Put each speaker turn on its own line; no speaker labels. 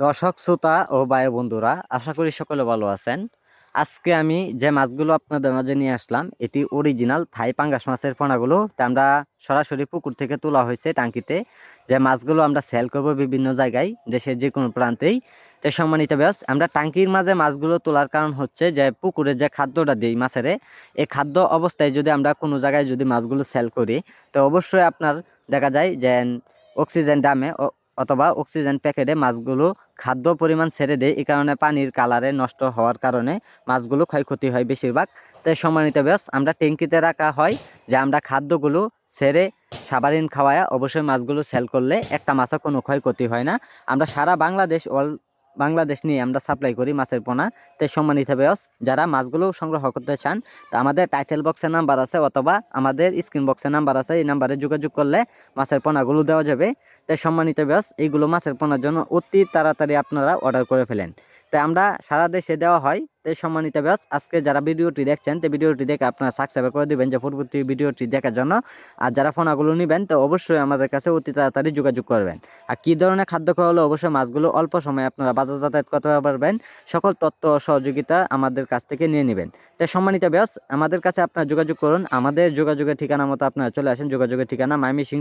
দর্শক, শ্রোতা ও বায়ু বন্ধুরা আশা করি সকলে ভালো আছেন। আজকে আমি যে মাছগুলো আপনাদের মাঝে নিয়ে আসলাম, এটি অরিজিনাল থাই পাঙ্গাস মাছের পোনাগুলো। তা আমরা সরাসরি পুকুর থেকে তোলা হয়েছে টাঙ্কিতে। যে মাছগুলো আমরা সেল করব বিভিন্ন জায়গায়, দেশের যে কোনো প্রান্তেই। তো সম্মানিত ব্যাস আমরা টাঙ্কির মাঝে মাছগুলো তোলার কারণ হচ্ছে যে পুকুরে যে খাদ্যটা দিই মাছের এই খাদ্য অবস্থায় যদি আমরা কোনো জায়গায় যদি মাছগুলো সেল করি, তো অবশ্যই আপনার দেখা যায় যে অক্সিজেন দামে অথবা অক্সিজেন প্যাকেটে মাছগুলো খাদ্য পরিমাণ ছেড়ে দেয়। এই কারণে পানির কালারে নষ্ট হওয়ার কারণে মাছগুলো ক্ষয়ক্ষতি হয় বেশিরভাগ। তাই সম্মানিত ব্যাস আমরা ট্যাঙ্কিতে রাখা হয় যে আমরা খাদ্যগুলো ছেড়ে সাবারিন খাওয়ায় অবশ্যই মাছগুলো সেল করলে একটা মাছও কোনো ক্ষয়ক্ষতি হয় না। আমরা সারা বাংলাদেশ অল বাংলাদেশ নিয়ে আমরা সাপ্লাই করি মাছের পোনা। তাই সম্মানিত ব্যাস যারা মাছগুলো সংগ্রহ করতে চান, তো আমাদের টাইটেল বক্সের নাম্বার আছে অথবা আমাদের স্ক্রিন বক্সের নাম্বার আছে, এই নাম্বারে যোগাযোগ করলে মাছের পোনাগুলো দেওয়া যাবে। তাই সম্মানিত ব্যাস এইগুলো মাছের পোনার জন্য অতি তাড়াতাড়ি আপনারা অর্ডার করে ফেলেন। তাই আমরা সারা দেশে দেওয়া হয় তাই সম্মানিত ব্যাস আজকে যারা ভিডিওটি দেখছেন, তো ভিডিওটি দেখে আপনারা সাবস্ক্রাইব করে দিবেন যে পরবর্তী ভিডিওটি দেখার জন্য। আর যারা ফোনাগুলো নেবেন, তো অবশ্যই আমাদের কাছে অতি তাড়াতাড়ি যোগাযোগ করবেন। আর কী ধরনের খাদ্য খাওয়া হলে, অবশ্যই মাছগুলো অল্প সময়ে আপনারা বাজার যাতায়াত করতে পারবেন। সকল তথ্য সহযোগিতা আমাদের কাছ থেকে নিয়ে নেবেন। তাই সম্মানিত ব্যাস আমাদের কাছে আপনারা যোগাযোগ করুন। আমাদের যোগাযোগের ঠিকানা মতো আপনারা চলে আসেন। যোগাযোগের ঠিকানা মাইমি সিং